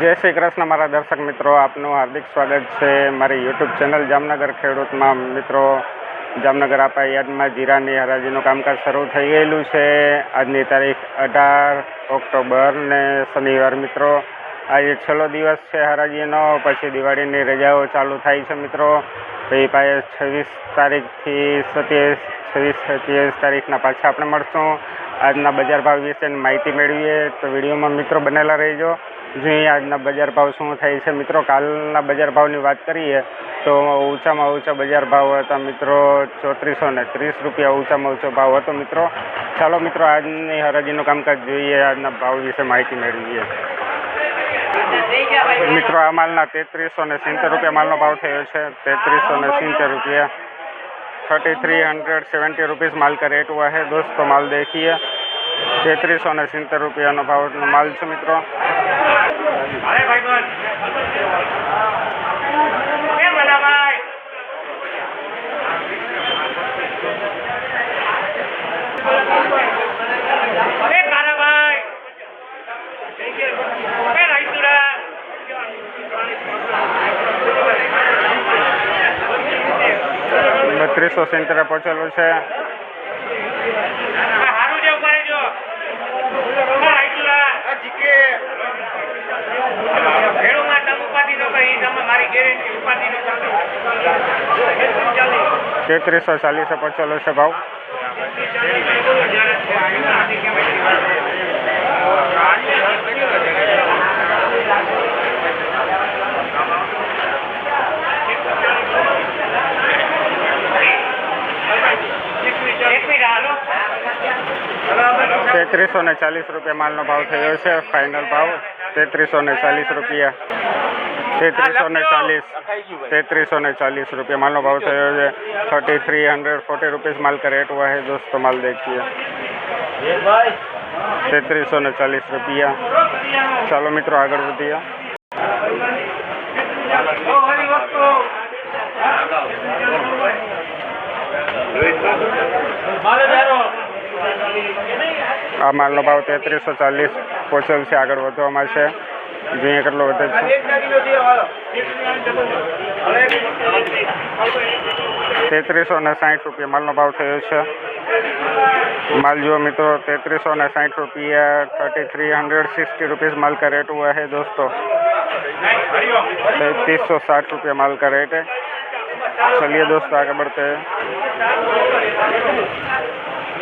જય શ્રી કૃષ્ણ મારા દર્શક મિત્રો આપનું હાર્દિક સ્વાગત છે મારી યુટ્યુબ ચેનલ જામનગર ખેડૂતમાં મિત્રો જામનગર આપા યાદમાં જીરાની હરાજીનું કામકાજ શરૂ થઈ ગયેલું છે આજની તારીખ અઢાર ઓક્ટોબર ને શનિવાર મિત્રો આજે છેલ્લો દિવસ છે હરાજીનો પછી દિવાળીની રજાઓ ચાલુ થાય છે મિત્રો પછી પાસે છવ્વીસ તારીખથી સત્યાવીસ છવ્વીસ સત્યાવીસ તારીખના પાછા આપણે મળશું આજના બજાર ભાવ વિશેની માહિતી મેળવીએ તો વિડીયોમાં મિત્રો બનેલા રહીજો જોઈએ આજના બજાર ભાવ શું થાય છે મિત્રો કાલના બજાર ભાવની વાત કરીએ તો ઊંચામાં ઊંચા બજાર ભાવ હતા મિત્રો ચોત્રીસો ને ત્રીસ રૂપિયા ઊંચામાં ઊંચો ભાવ હતો મિત્રો ચાલો મિત્રો આજની હરાજીનું કામકાજ જોઈએ આજના ભાવ વિશે માહિતી મેળવીએ મિત્રો આ માલના તેત્રીસો ને સિત્તેર રૂપિયા માલનો ભાવ થયો છે તેત્રીસો ને સિત્તેર રૂપિયા thirty three hundred seventy rupees माल का रेट हुआ है दोस्तों तो माल देखिए तैतीस सौ ने रुपया રૂપિયાનો भाव माल છે मित्रों ઓગણીસો સિત્તેર પહોંચેલું છે તેત્રીસો ચાલીસે પહોંચેલો છે ભાવ તેત્રીસો चालीस रुपया माल ना भाव थे છે ફાઇનલ ભાવ તેત્રીસો ને ચાલીસ રૂપિયા तेतरीसो ને ચાલીસ તેत्रीसो ने चालीस रुपया माल ना भाव थो thirty three hundred forty rupees माल का रेट हुआ है दोस्तों माल देखिए तेतरीसो सौ चालीस रुपया चलो मित्रों आगे बढ़िए माल आ माल भाव તેત્રીસો ચાલીસ પોચલથી આગળ વધવામાં છે જોઈએ કેટલો વધે છે તેત્રીસો रुपये माल રૂપિયા માલનો माल जो मित्रों तेतरीस सौ साठ रुपया thirty three hundred sixty rupees माल का रेट हुआ है दोस्तों तैतीस सौ साठ रुपया माल का रेट है चलिए दोस्तों आगे बढ़ते हैं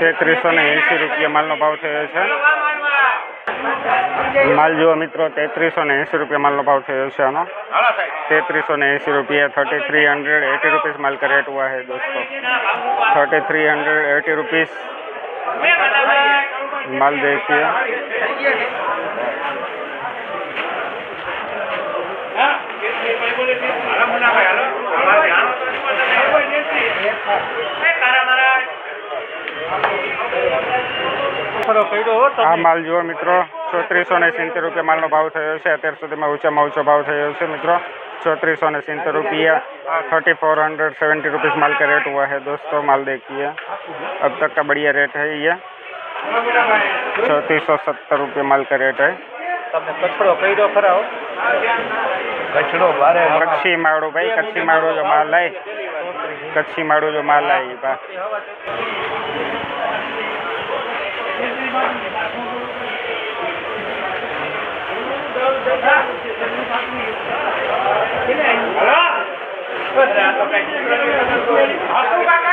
તેત્રીસો ને એંસી રૂપિયા માલનો ભાવ થયો છે માલ જુઓ મિત્રો તેત્રીસો ને એંસી રૂપિયા માલનો ભાવ થયો છે આનો ने ऐसी रुपये thirty three hundred eighty rupees माल का रेट हुआ है दोस्तों thirty three hundred eighty rupees माल देखिए आ माल जुओ मित्रों ચોત્રીસો ને સિત્તેર રૂપિયા માલનો भाव થયો છે અત્યાર સુધીમાં ઊંચામાં ઊંચો ભાવ થયો છે મિત્રો ચોત્रीसो रुपया thirty four hundred seventy rupees माल का रेट हुआ है दोस्तों माल देखिए अब तक का बढ़िया रेट है ये चौंतीस सौ सत्तर रुपये माल का रेट है કચ્છડો ભારે કચ્છી માળો ભાઈ કચ્છી માળો જો માલ લાય કચ્છી માળો જો માલ લાય બા કાકા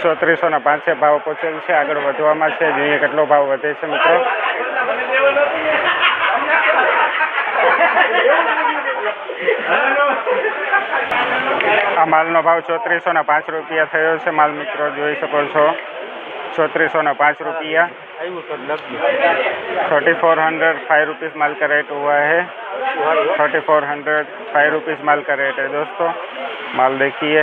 3300 ને 5 ભાવ પહોંચેલ છે આગળ વધવામાં છે જોઈએ કેટલો ભાવ વધે છે મિત્રો અમાલનો ભાવ 3405 રૂપિયા થયો છે માલ મિત્રો જોઈ શકો છો 3405 રૂપિયા 3405 રૂપિયા માલ કરેટ ہوا છે 3405 રૂપિયા માલ કરેટ છે દોસ્તો માલ देखिए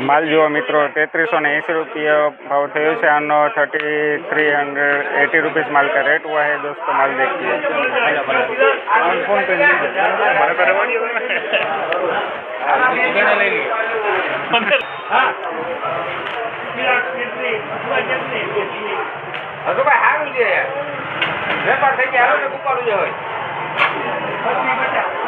માલ જુઓ મિત્રો તેત્રીસો ને એંसी रुपये भाव थयो છે આનો thirty three hundred eighty rupees माल का रेट हुआ है दोस्तों माल देखिए ભાઈ સારું છે વેપાર થઈ ગયા હોય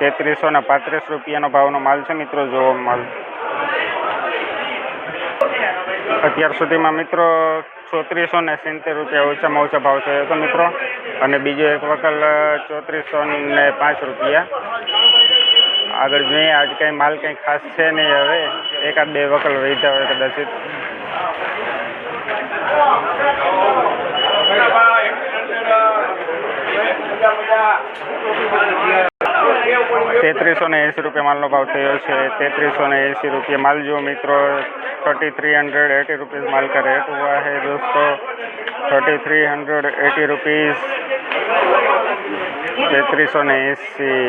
તેત્રીસો ને પાંત્રીસ રૂપિયાનો ભાવનો માલ છે મિત્રો જોવો માલ અત્યાર સુધીમાં મિત્રો ચોત્રીસો ને સિત્તેર રૂપિયા ઓછામાં ઓછા ભાવ થયો હતો મિત્રો અને બીજો એક વકલ ચોત્રીસો ને પાંચ રૂપિયા આગળ જોઈએ આજ કંઈ માલ કંઈ ખાસ છે નહીં હવે એકાદ બે વકલ વેચતા હોય કદાચિત તેત્રીસો ને એંસી રૂપિયા માલનો ભાવ થયો છે તેત્રીસો ને એંસી રૂપિયા માલ જો મિત્રો thirty three hundred eighty rupees माल का रेट હે है दोस्तों three three eighty eighty rupees तैतीस सौ अस्सी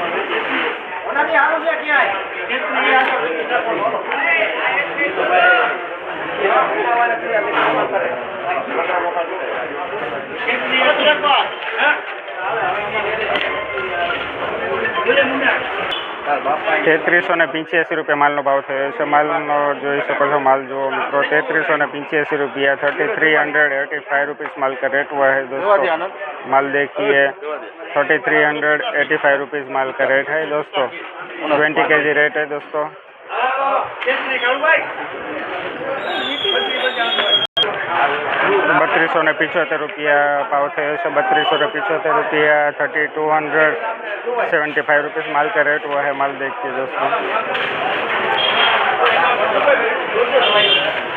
हाँ ઓનાની હારું છે ક્યાંય तेतरीसो ને रुपये રૂપિયા માલનો भाव થયો છે सको माल जो છો માલ જુઓ रुपया thirty three hundred eighty five rupees माल का रेट हुआ है दोस्तों माल देखिए thirty three hundred eighty five rupees माल का रेट है दोस्तों ट्वेंटी के जी रेट है दोस्तों બત્રીસો ને પિચોતેર રૂપિયા ભાવ થયો છે બત્રીસો ને પિચોતેર રૂપિયા thirty two hundred seventy five rupees माल का रेट हुआ है माल देखिए दोस्तों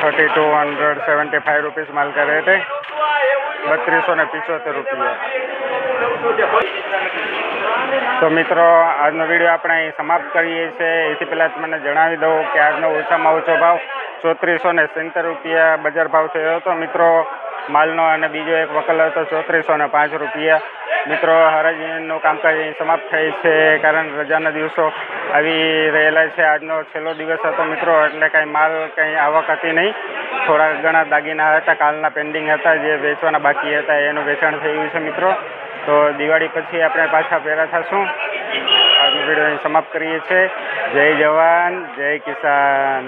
thirty two hundred seventy five rupees माल का रेट है बत्तीस सौ ने पिचहत्तर रुपया તો મિત્રો આજનો વિડીયો આપણે અહીં સમાપ્ત કરીએ છીએ એથી પહેલાં તમને જણાવી દઉં કે આજનો ઓછામાં ઓછો ભાવ ચોત્રીસો ને સિત્તેર રૂપિયા બજાર ભાવ થયો હતો મિત્રો માલનો અને બીજો એક વકલ હતો ચોત્રીસો ને પાંચ રૂપિયા મિત્રો હરાજીનું કામકાજ અહીં સમાપ્ત થાય છે કારણ રજાના દિવસો આવી રહેલા છે આજનો છેલ્લો દિવસ હતો મિત્રો એટલે કાંઈ માલ કંઈ આવક હતી નહીં થોડા ઘણા દાગીના હતા કાલના પેન્ડિંગ હતા જે વેચવાના બાકી હતા એનું વેચાણ થયું છે મિત્રો તો દિવાળી પછી આપણે પાછા ભેગા થશું આજનો વિડીયો સમાપ્ત કરીએ છીએ જય જવાન જય કિસાન